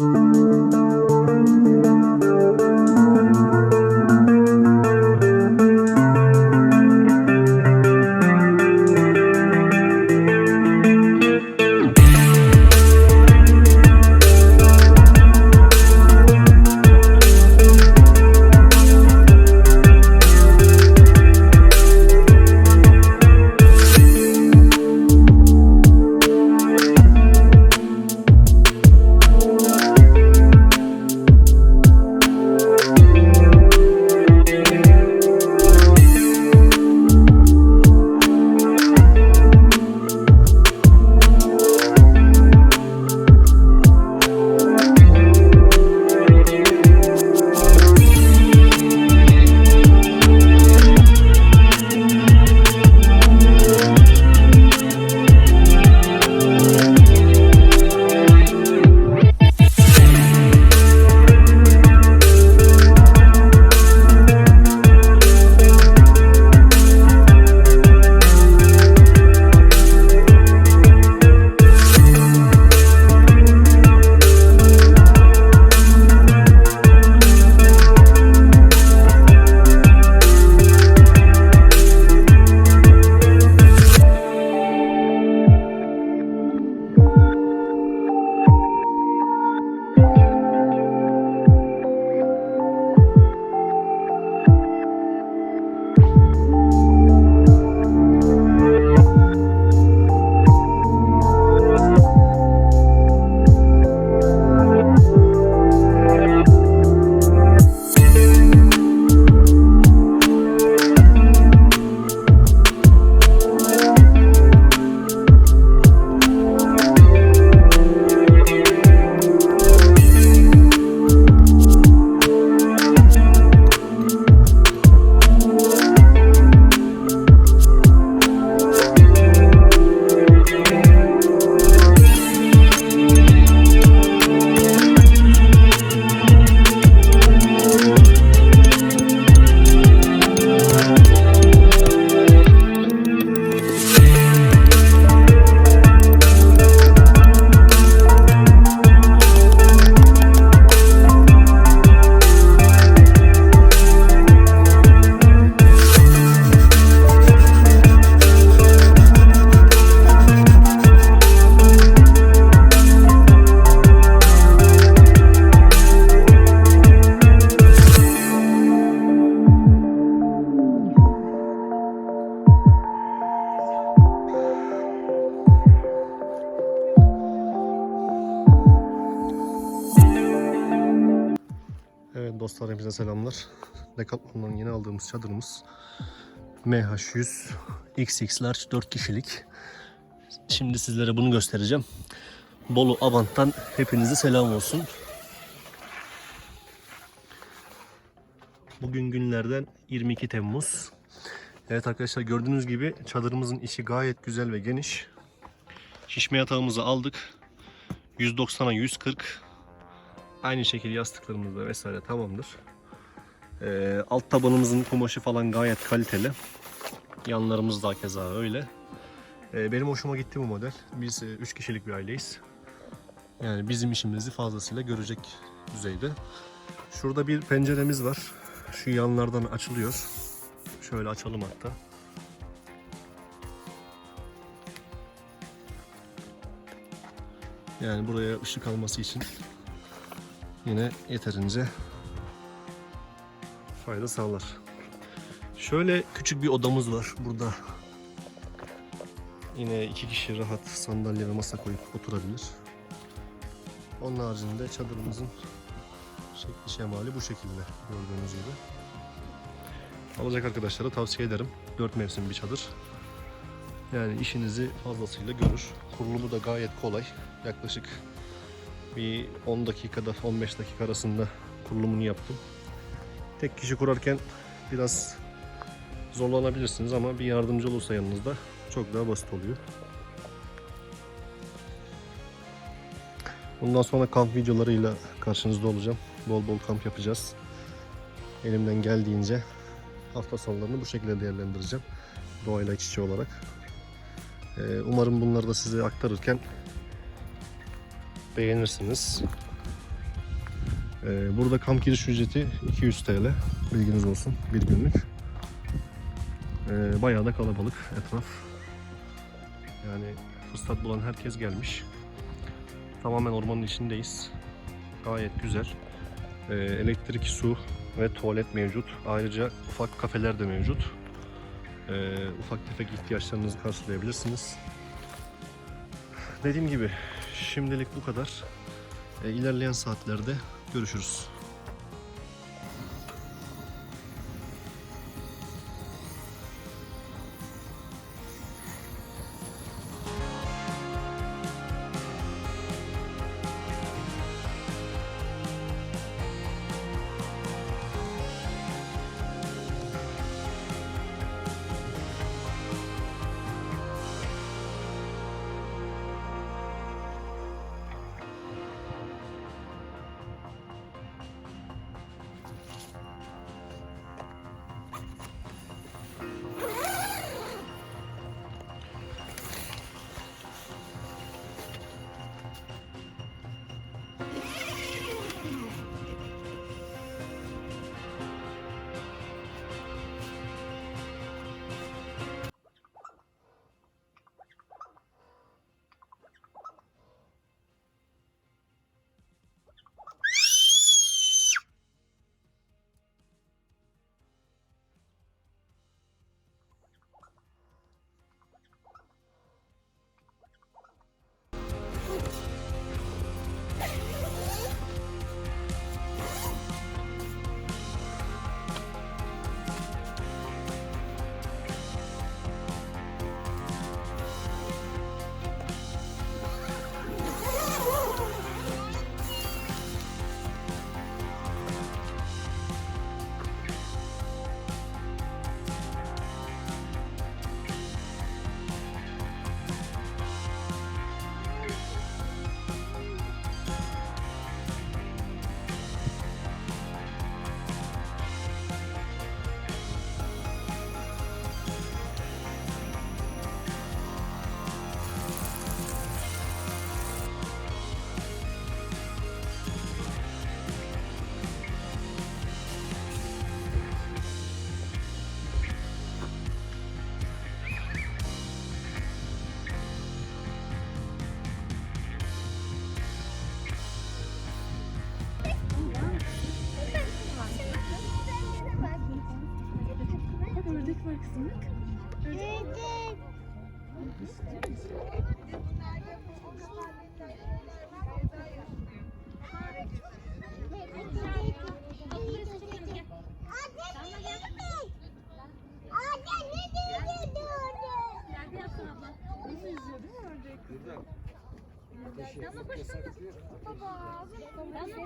Evet dostlar hepinize selamlar. Decathlon'dan yeni aldığımız çadırımız MH100 XX Large 4 kişilik. Şimdi sizlere bunu göstereceğim. Bolu Avant'tan hepinize selam olsun. Bugün günlerden 22 Temmuz. Evet arkadaşlar gördüğünüz gibi çadırımızın içi gayet güzel ve geniş. Şişme yatağımızı aldık. 190'a 140. Aynı şekilde yastıklarımız da vesaire tamamdır. Ee, alt tabanımızın kumaşı falan gayet kaliteli. Yanlarımız da keza öyle. Ee, benim hoşuma gitti bu model. Biz 3 kişilik bir aileyiz. Yani bizim işimizi fazlasıyla görecek düzeyde. Şurada bir penceremiz var. Şu yanlardan açılıyor. Şöyle açalım hatta. Yani buraya ışık alması için yine yeterince fayda sağlar. Şöyle küçük bir odamız var burada. Yine iki kişi rahat sandalye ve masa koyup oturabilir. Onun haricinde çadırımızın şekli şemali bu şekilde gördüğünüz gibi. Alacak arkadaşlara tavsiye ederim. 4 mevsim bir çadır. Yani işinizi fazlasıyla görür. Kurulumu da gayet kolay. Yaklaşık bir 10 dakikada 15 dakika arasında kurulumunu yaptım. Tek kişi kurarken biraz zorlanabilirsiniz ama bir yardımcı olursa yanınızda çok daha basit oluyor. Bundan sonra kamp videolarıyla karşınızda olacağım. Bol bol kamp yapacağız. Elimden geldiğince hafta sonlarını bu şekilde değerlendireceğim. Doğayla iç içe olarak. Ee, Umarım bunları da size aktarırken beğenirsiniz. Ee, burada kamp giriş ücreti 200 TL. Bilginiz olsun bir günlük. Ee, bayağı da kalabalık etraf. Yani fırsat bulan herkes gelmiş. Tamamen ormanın içindeyiz. Gayet güzel. Ee, elektrik, su ve tuvalet mevcut. Ayrıca ufak kafeler de mevcut. Ee, ufak tefek ihtiyaçlarınızı karşılayabilirsiniz. Dediğim gibi şimdilik bu kadar. Ee, ilerleyen saatlerde görüşürüz. Nasıl yüzüyor değil mi